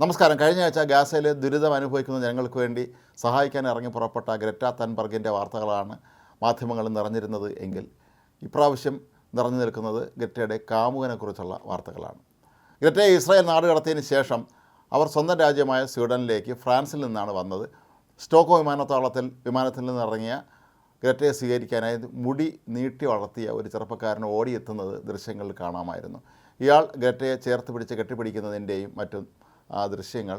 നമസ്കാരം. കഴിഞ്ഞ ആഴ്ച ഗാസയിൽ ദുരിതം അനുഭവിക്കുന്ന ജനങ്ങൾക്ക് വേണ്ടി സഹായിക്കാൻ ഇറങ്ങി പുറപ്പെട്ട ഗ്രറ്റ തൻബർഗിന്റെ വാർത്തകളാണ് മാധ്യമങ്ങൾ നിറഞ്ഞിരുന്നത് എങ്കിൽ ഇപ്രാവശ്യം നിറഞ്ഞു നിൽക്കുന്നത് ഗ്രറ്റയുടെ കാമുകനെക്കുറിച്ചുള്ള വാർത്തകളാണ്. ഗ്രറ്റയെ ഇസ്രായേൽ നാട് കടത്തിയതിന് ശേഷം അവർ സ്വന്തം രാജ്യമായ സ്വീഡനിലേക്ക് ഫ്രാൻസിൽ നിന്നാണ് വന്നത്. സ്റ്റോക്കോ വിമാനത്താവളത്തിൽ വിമാനത്തിൽ നിന്ന് ഇറങ്ങിയ ഗ്രറ്റയെ സ്വീകരിക്കാനായി മുടി നീട്ടി വളർത്തിയ ഒരു ചെറുപ്പക്കാരൻ ഓടിയെത്തുന്നത് ദൃശ്യങ്ങളിൽ കാണാമായിരുന്നു. ഇയാൾ ഗ്രറ്റയെ ചേർത്ത് പിടിച്ച് കെട്ടിപ്പിടിക്കുന്നതിന്റെയും മറ്റും ദൃശ്യങ്ങൾ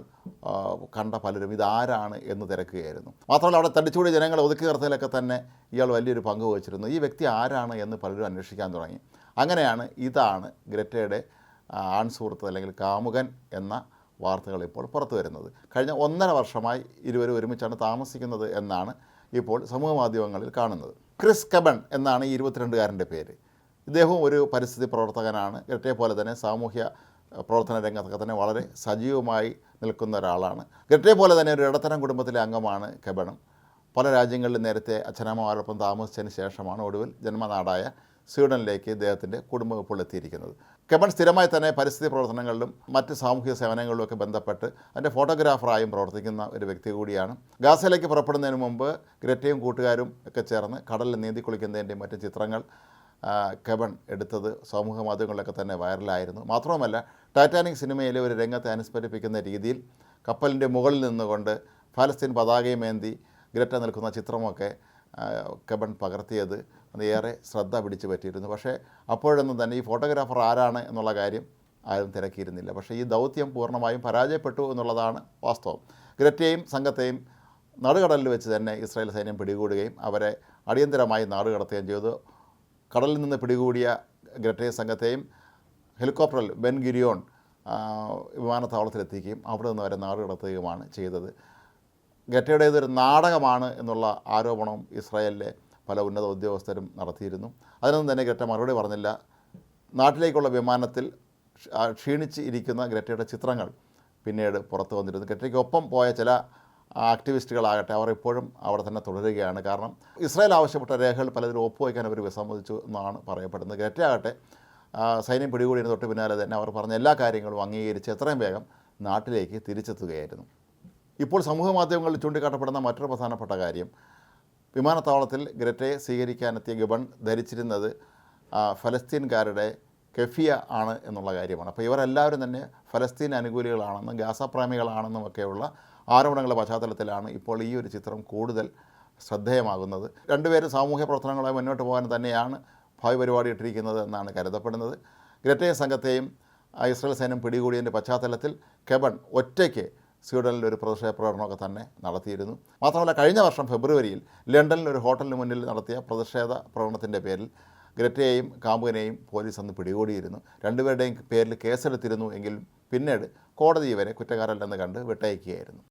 കണ്ട പലരും ഇതാരാണ് എന്ന് തിരക്കുകയായിരുന്നു. മാത്രമല്ല അവിടെ തടിച്ചുകൂടി ജനങ്ങളെ ഒതുക്കി നിർത്തലൊക്കെ തന്നെ ഇയാൾ വലിയൊരു പങ്ക് വഹിച്ചിരുന്നു. ഈ വ്യക്തി ആരാണ് എന്ന് പലരും അന്വേഷിക്കാൻ തുടങ്ങി. അങ്ങനെയാണ് ഇതാണ് ഗ്രറ്റയുടെ ആൺസുഹൃത്ത് ആൺ സുഹൃത്ത് അല്ലെങ്കിൽ കാമുകൻ എന്ന വാർത്തകൾ ഇപ്പോൾ പുറത്തു വരുന്നത്. കഴിഞ്ഞ ഒന്നര വർഷമായി ഇരുവരും ഒരുമിച്ചാണ് താമസിക്കുന്നത് എന്നാണ് ഇപ്പോൾ സമൂഹ മാധ്യമങ്ങളിൽ കാണുന്നത്. ക്രിസ് കബൺ എന്നാണ് ഈ ഇരുപത്തിരണ്ടുകാരന്റെ പേര്. ഇദ്ദേഹവും ഒരു പരിസ്ഥിതി പ്രവർത്തകനാണ്. ഗ്രറ്റയെ പോലെ തന്നെ സാമൂഹ്യ പ്രവർത്തന രംഗത്തൊക്കെ തന്നെ വളരെ സജീവമായി നിൽക്കുന്ന ഒരാളാണ്. ഗട്ടെ പോലെ തന്നെ ഒരു ഇടത്തരം കുടുംബത്തിലെ അംഗമാണ് കെബണം. പല രാജ്യങ്ങളിൽ നേരത്തെ അച്ഛനമ്മമാരോടൊപ്പം താമസിച്ചതിന് ശേഷമാണ് ഒടുവിൽ ജന്മനാടായ സ്വീഡനിലേക്ക് ഇദ്ദേഹത്തിന്റെ കുടുംബം ഇപ്പോൾ എത്തിയിരിക്കുന്നത്. കെബൺ സ്ഥിരമായി തന്നെ പരിസ്ഥിതി പ്രവർത്തനങ്ങളിലും മറ്റ് സാമൂഹിക സേവനങ്ങളിലുമൊക്കെ ബന്ധപ്പെട്ട് അതിന്റെ ഫോട്ടോഗ്രാഫറായും പ്രവർത്തിക്കുന്ന ഒരു വ്യക്തി കൂടിയാണ്. ഗാസയിലേക്ക് പുറപ്പെടുന്നതിന് മുമ്പ് ഗ്രറ്റയും കൂട്ടുകാരും ഒക്കെ ചേർന്ന് കടലിൽ നീന്തി കുളിക്കുന്നതിന്റെയും മറ്റ് ചിത്രങ്ങൾ കെബൺ എടുത്തത് സമൂഹ മാധ്യമങ്ങളിലൊക്കെ തന്നെ വൈറലായിരുന്നു. മാത്രവുമല്ല ടൈറ്റാനിക് സിനിമയിലെ ഒരു രംഗത്തെ അനുസ്മരിപ്പിക്കുന്ന രീതിയിൽ കപ്പലിന്റെ മുകളിൽ നിന്നുകൊണ്ട് ഫലസ്തീൻ പതാകയുമേന്തി ഗ്രറ്റ നിൽക്കുന്ന ചിത്രമൊക്കെ കബൺ പകർത്തിയത് അത് ഏറെ ശ്രദ്ധ പിടിച്ചു പറ്റിയിരുന്നു. പക്ഷേ അപ്പോഴൊന്നും തന്നെ ഈ ഫോട്ടോഗ്രാഫർ ആരാണ് എന്നുള്ള കാര്യം ആരും തിരക്കിയിരുന്നില്ല. പക്ഷേ ഈ ദൗത്യം പൂർണമായും പരാജയപ്പെട്ടു എന്നുള്ളതാണ് വാസ്തവം. ഗ്രറ്റയെയും സംഘത്തെയും നടുകടലിൽ വെച്ച് തന്നെ ഇസ്രായേൽ സൈന്യം പിടികൂടുകയും അവരെ അടിയന്തരമായി നാടുകടത്തുകയും ചെയ്തു. കടലിൽ നിന്ന് പിടികൂടിയ ഗ്രട്ടേ സംഘത്തെയും ഹെലികോപ്റ്ററിൽ ബെൻ ഗിരിയോൺ വിമാനത്താവളത്തിലെത്തിക്കുകയും അവിടെ നിന്ന് വരെ നാട് കടത്തുകയുമാണ് ചെയ്തത്. ഗറ്റയുടേത് ഒരു നാടകമാണ് എന്നുള്ള ആരോപണവും ഇസ്രായേലിലെ പല ഉന്നത ഉദ്യോഗസ്ഥരും നടത്തിയിരുന്നു. അതിനൊന്നും തന്നെ ഗറ്റ മറുപടി പറഞ്ഞില്ല. നാട്ടിലേക്കുള്ള വിമാനത്തിൽ ക്ഷീണിച്ച് ഇരിക്കുന്ന ഗ്രറ്റയുടെ ചിത്രങ്ങൾ പിന്നീട് പുറത്തു വന്നിരുന്നു. ഗ്രറ്റയ്ക്കൊപ്പം പോയ ചില ആക്ടിവിസ്റ്റുകളാകട്ടെ അവർ ഇപ്പോഴും അവിടെ തന്നെ തുടരുകയാണ്. കാരണം ഇസ്രായേൽ ആവശ്യപ്പെട്ട രേഖകൾ പലതിലും ഒപ്പുവയ്ക്കാൻ അവർ വിസമ്മതിച്ചു എന്നാണ് പറയപ്പെടുന്നത്. ഗ്രറ്റ ആകട്ടെ ആ, സൈന്യം പിടികൂടിയതിന് തൊട്ട് പിന്നാലെ തന്നെ അവർ പറഞ്ഞ എല്ലാ കാര്യങ്ങളും അംഗീകരിച്ച് എത്രയും വേഗം നാട്ടിലേക്ക് തിരിച്ചെത്തുകയായിരുന്നു. ഇപ്പോൾ സമൂഹ മാധ്യമങ്ങളിൽ ചൂണ്ടിക്കാട്ടപ്പെടുന്ന മറ്റൊരു പ്രധാനപ്പെട്ട കാര്യം വിമാനത്താവളത്തിൽ ഗ്രറ്റയെ സ്വീകരിക്കാനെത്തിയ ഗബൺ ധരിച്ചിരുന്നത് ഫലസ്തീൻകാരുടെ കെഫിയ ആണ് എന്നുള്ള കാര്യമാണ്. അപ്പോൾ ഇവരെല്ലാവരും തന്നെ ഫലസ്തീൻ അനുകൂലികളാണെന്നും ഗാസപ്രേമികളാണെന്നും ഒക്കെയുള്ള ആരോപണങ്ങളുടെ പശ്ചാത്തലത്തിലാണ് ഇപ്പോൾ ഈ ഒരു ചിത്രം കൂടുതൽ ശ്രദ്ധേയമാകുന്നത്. രണ്ടുപേരും സാമൂഹ്യ പ്രവർത്തനങ്ങളായി മുന്നോട്ട് പോകാൻ തന്നെയാണ് ഭാവി പരിപാടി ഇട്ടിരിക്കുന്നത് എന്നാണ് കരുതപ്പെടുന്നത്. ഗ്രറ്റയും സംഘത്തെയും ഇസ്രായേൽ സൈന്യം പിടികൂടിയതിന്റെ പശ്ചാത്തലത്തിൽ കെബൺ ഒറ്റയ്ക്ക് സ്വീഡനിൽ ഒരു പ്രതിഷേധ പ്രകടനമൊക്കെ തന്നെ നടത്തിയിരുന്നു. മാത്രമല്ല കഴിഞ്ഞ വർഷം ഫെബ്രുവരിയിൽ ലണ്ടനിൽ ഒരു ഹോട്ടലിന് മുന്നിൽ നടത്തിയ പ്രതിഷേധ പ്രകടനത്തിന്റെ പേരിൽ ഗ്രറ്റയെയും കാമുകനെയും പോലീസ് അന്ന് പിടികൂടിയിരുന്നു. രണ്ടുപേരുടെയും പേരിൽ കേസെടുത്തിരുന്നു എങ്കിലും പിന്നീട് കോടതി ഇവരെ കുറ്റക്കാരല്ലെന്ന് കണ്ട് വിട്ടയക്കുകയായിരുന്നു.